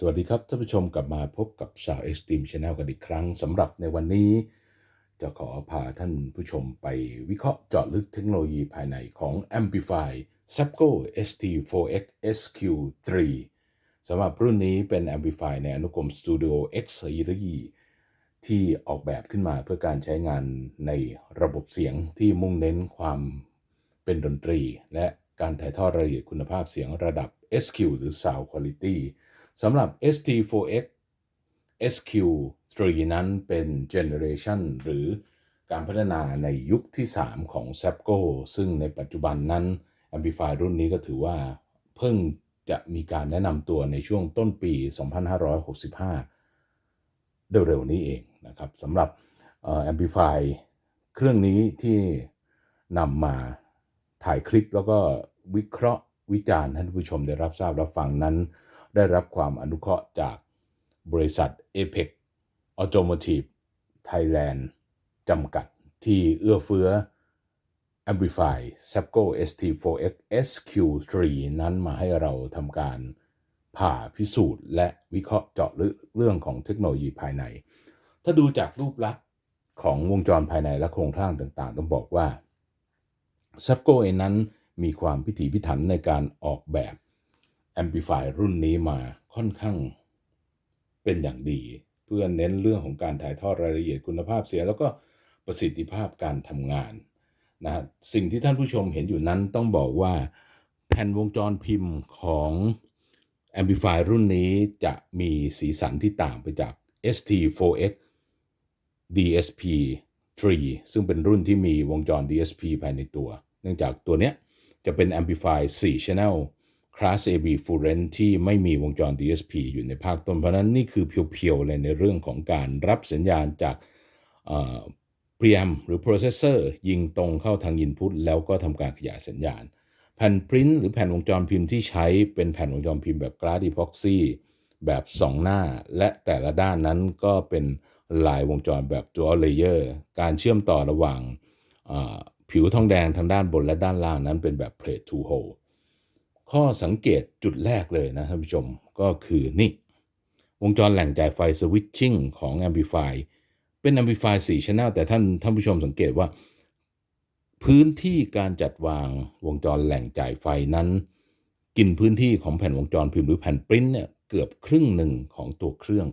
สวัสดีครับท่านผู้ชมกลับมาพบกับสาวเอ็กซ์ตรีมชาแนลกันอีกครั้งสำหรับในวันนี้ จะขอพาท่านผู้ชมไปวิเคราะห์เจาะลึกเทคโนโลยีภายในของ Amplify Sapco ST4X SQ3 สำหรับรุ่นนี้เป็น Amplify ในอนุกรม Studio X Series ที่ออกแบบขึ้นมาเพื่อการใช้งานในระบบเสียงที่มุ่งเน้นความเป็นดนตรี และการถ่ายทอดรายละเอียดคุณภาพเสียงระดับ SQ หรือ Sound Quality สำหรับ ST4X SQ3 นั้นเป็น Generation หรือการพัฒนาในยุคที่ 3 ของ Sapco ซึ่งในปัจจุบันนั้น Amplify รุ่นนี้ก็ถือว่าเพิ่งจะมีการแนะนำตัวในช่วงต้นปี 2565 เร็วๆนี้เองนะครับสำหรับ Amplify เครื่องนี้ที่นำมาถ่ายคลิปแล้วก็วิเคราะห์วิจารณ์ท่านผู้ชมได้รับทราบรับฟังนั้น ได้รับความอนุเคราะห์จากบริษัท APEC Automotive Thailand จำกัดที่เอื้อเฟื้อ Amplify Sapco ST4X SQ3 นั้นมาให้เราทำการผ่าพิสูจน์ และวิเคราะห์เจาะลึกเรื่องของเทคโนโลยีภายใน ถ้าดูจากรูปลักษณ์ของวงจรภายในและโครงสร้างต่างๆ ต้องบอกว่า Sapco เองนั้นมีความพิถีพิถันในการออกแบบ Amplify รุ่นนี้มาค่อนข้างเป็นอย่างดี เพื่อเน้นเรื่องของการถ่ายทอดรายละเอียดคุณภาพเสียงแล้วก็ประสิทธิภาพการทำงานนะฮะสิ่งที่ท่านผู้ชมเห็นอยู่นั้นต้องบอกว่าแผ่นวงจรพิมพ์ของ Amplify รุ่นนี้จะมีสีสันที่ต่างไปจาก ST4X DSP 3 ซึ่งเป็นรุ่นที่มีวงจร DSP ภายในตัว เนื่องจากตัวเนี้ยจะเป็น Amplify 4 Channel Class AB f u Range ที่ไม่มีวงจร DSP อยู่ในภาคต้น เพราะนั้นนี่คือเพียวๆเลยในเรื่องของการรับสัญญาณจากเ preamp หรือ processor ยิงตรงเข้าทาง input แล้วก็ทำการขยายสัญญาณ แผ่นปริ้นหรือแผ่นวงจรพิมพ์ที่ใช้เป็นแผ่นวงจรพิมพ์แบบ glass epoxy แบบ2หน้า และแต่ละด้านนั้นก็เป็นลายวงจรแบบ dual layer การเชื่อมต่อระหว่างผิวทองแดงทางด้านบนและด้านล่างนั้นเป็นแบบ plate to hole ข้อสังเกตจุดแรกเลยนะท่านผู้ชมก็คือนี่ วงจรแหล่งจ่ายไฟ switching ของ Amplify เป็น Amplify 4 Channel แต่ท่านท่านผู้ชมสังเกตว่า พื้นที่การจัดวางวงจรแหล่งจ่ายไฟนั้น กินพื้นที่ของแผ่นวงจรพิมพ์หรือแผ่นปริ้นเนี่ยเกือบครึ่งหนึ่งของตัวเครื่อง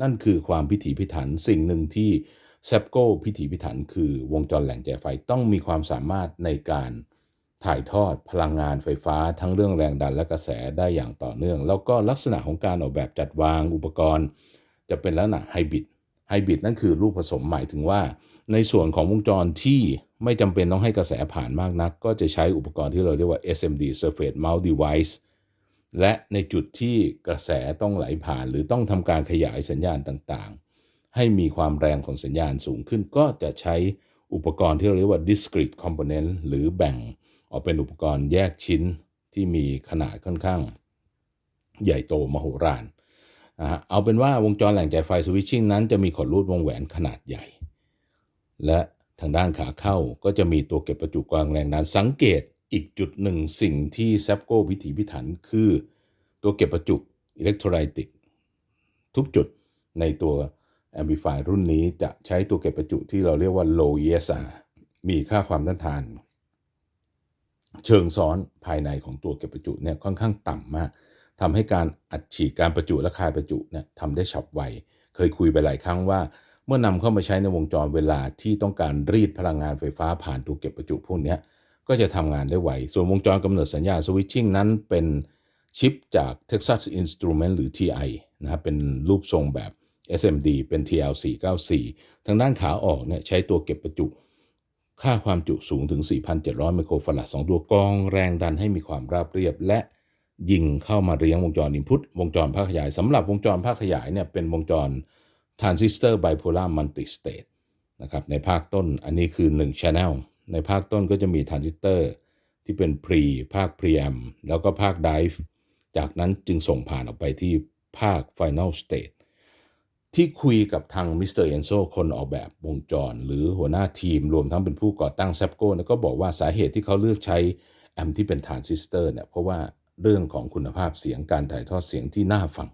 นั่นคือความพิถีพิถันสิ่งหนึ่งที่ s a p c o พิถีพิถันคือวงจรแหล่งจ่ายไฟต้องมีความสามารถในการ ถ่ายทอดพลังงานไฟฟ้าทั้งเรื่องแรงดันและกระแสได้อย่างต่อเนื่อง แล้วก็ลักษณะของการออกแบบจัดวางอุปกรณ์ จะเป็นลักษณะไฮบริดไฮบริดนั่นคือรูปผสมหมายถึงว่า ในส่วนของวงจรที่ไม่จำเป็นต้องให้กระแสผ่านมากนัก ก็จะใช้อุปกรณ์ที่เราเรียกว่า SMD Surface Mount Device และในจุดที่กระแสต้องไหลผ่านหรือต้องทำการขยายสัญญาณต่างๆ ให้มีความแรงของสัญญาณสูงขึ้น ก็จะใช้อุปกรณ์ที่เราเรียกว่า discrete component หรือแบ่ง ออกเป็นอุปกรณ์แยกชิ้นที่มีขนาดค่อนข้าง ใหญ่โตมโหฬารนะฮะเอาเป็นว่าวงจรแหล่งจ่ายไฟสวิตชิ่งนั้นจะมีขดรูดวงแหวนขนาดใหญ่ และทางด้านขาเข้าก็จะมีตัวเก็บประจุกลางแรงดันสังเกตอีกจุดหนึ่งสิ่งที่แซปโก้วิถีพิถันคือ ตัวเก็บประจุอิเล็กโทรไลติกทุกจุดในตัว Amplify รุ่นนี้จะใช้ตัวเก็บประจุที่เราเรียกว่า low ESR มีค่าความต้านทาน เชิงซ้อนภายในของตัวเก็บประจุเนี่ยค่อนข้างต่ำมากทำให้การอัดฉีดการประจุและคายประจุเนี่ยทำได้ฉับไว เคยคุยไปหลายครั้งว่า เมื่อนำเข้ามาใช้ในวงจรเวลาที่ต้องการรีดพลังงานไฟฟ้าผ่านตัวเก็บประจุพวกนี้ก็จะทำงานได้ไว ส่วนวงจรกำเนิดสัญญาณสวิตชิ่งนั้นเป็นชิปจาก Texas Instrument หรือ TI นะครับเป็นรูปทรงแบบ SMD เป็น TL494 ทางด้านขาออกเนี่ยใช้ตัวเก็บประจุ ค่าความจุสูงถึง 4,700 ไมโครฟาราด2ตัวกองแรงดันให้มีความราบเรียบ และยิงเข้ามาเรียงวงจรอินพุตวงจรภาคขยายสำหรับวงจรภาคขยายเนี่ยเป็นวงจรทรานซิสเตอร์ไบโพลาร์มัลติสเตทนะครับในภาคต้นอันนี้คือ 1 Channel ในภาคต้นก็จะมีทรานซิสเตอร์ที่เป็น pre ภาค preamp แล้วก็ภาค dive จากนั้นจึงส่งผ่านออกไปที่ภาค final state ที่คุยกับทางมิสเตอร์เอนโซคนออกแบบวงจร หรือหัวหน้าทีมรวมทั้งเป็นผู้ก่อตั้งแซปโก้ก็บอกว่าสาเหตุที่เขาเลือกใช้แอมที่เป็นทรานซิสเตอร์เนี่ยเพราะว่าเรื่องของคุณภาพเสียงการถ่ายทอดเสียงที่น่าฟัง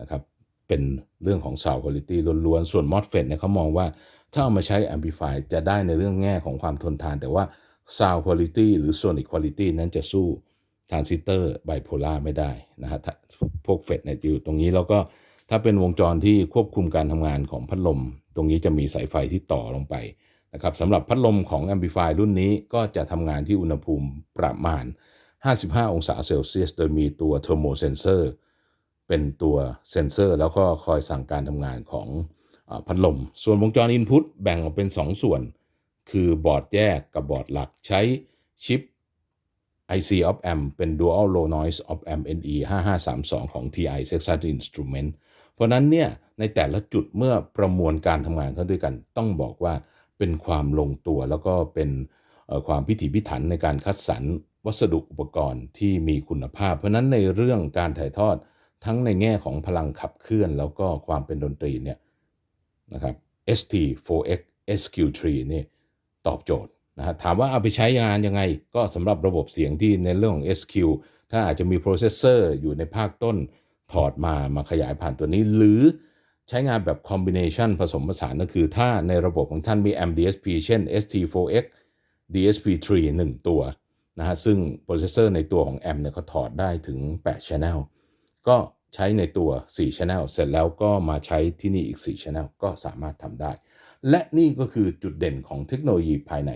นะครับเป็นเรื่องของ Sound Quality ล้วนๆ ส่วน MOSFET เนี่ยเขามองว่า ถ้าเอามาใช้ Amplify จะได้ในเรื่องแง่ของความทนทาน แต่ว่า Sound Quality หรือ Sonic Quality นั้นจะสู้ทรานซิสเตอร์ไบโพล่าไม่ได้นะฮะพวกเฟดเนี่ยอยู่ตรงนี้แล้วก็ ถ้าเป็นวงจรที่ควบคุมการทำงานของพัดลม ตรงนี้จะมีสายไฟที่ต่อลงไปนะครับสำหรับพัดลมของ Amplify รุ่นนี้ก็จะทำงานที่อุณหภูมิประมาณ 55 องศาเซลเซียส โดยมีตัวเทอร์โมเซนเซอร์เป็นตัวเซนเซอร์แล้วก็คอยสั่งการทำงานของพัดลม ส่วนวงจร Input แบ่งออกเป็น 2 ส่วน คือบอร์ดแยกกับบอร์ดหลักใช้ชิป IC of Amp เป็น Dual Low Noise of Amp NE 5532 ของ TI Texas Instrument เพราะนั้นเนี่ยในแต่ละจุดเมื่อประมวลการทำงานเข้าด้วยกัน ต้องบอกว่าเป็นความลงตัวแล้วก็เป็นความพิถีพิถันในการคัดสรรวัสดุอุปกรณ์ที่มีคุณภาพ เพราะนั้นในเรื่องการถ่ายทอดทั้งในแง่ของพลังขับเคลื่อน แล้วก็ความเป็นดนตรีเนี่ยนะครับ ST4X SQ3 นี่ตอบโจทย์นะฮะถามว่าเอาไปใช้งานยังไง ก็สำหรับระบบเสียงที่ในเรื่องของ SQ ถ้าอาจจะมีโปรเซสเซอร์อยู่ในภาคต้น ถอดมามาขยายผ่านตัวนี้ หรือใช้งานแบบคอมบิเนชันผสมผสานก็คือ ถ้าในระบบของท่านมี MDSP เช่น ST4X DSP3 1 ตัวนะฮะซึ่งโปรเซสเซอร์ในตัวของ M เนี่ยเขาถอดได้ถึง 8 Channel ก็ใช้ในตัว 4 Channel เสร็จแล้วก็มาใช้ที่นี่อีก 4 Channel ก็สามารถทำได้ และนี่ก็คือจุดเด่นของเทคโนโลยีภายใน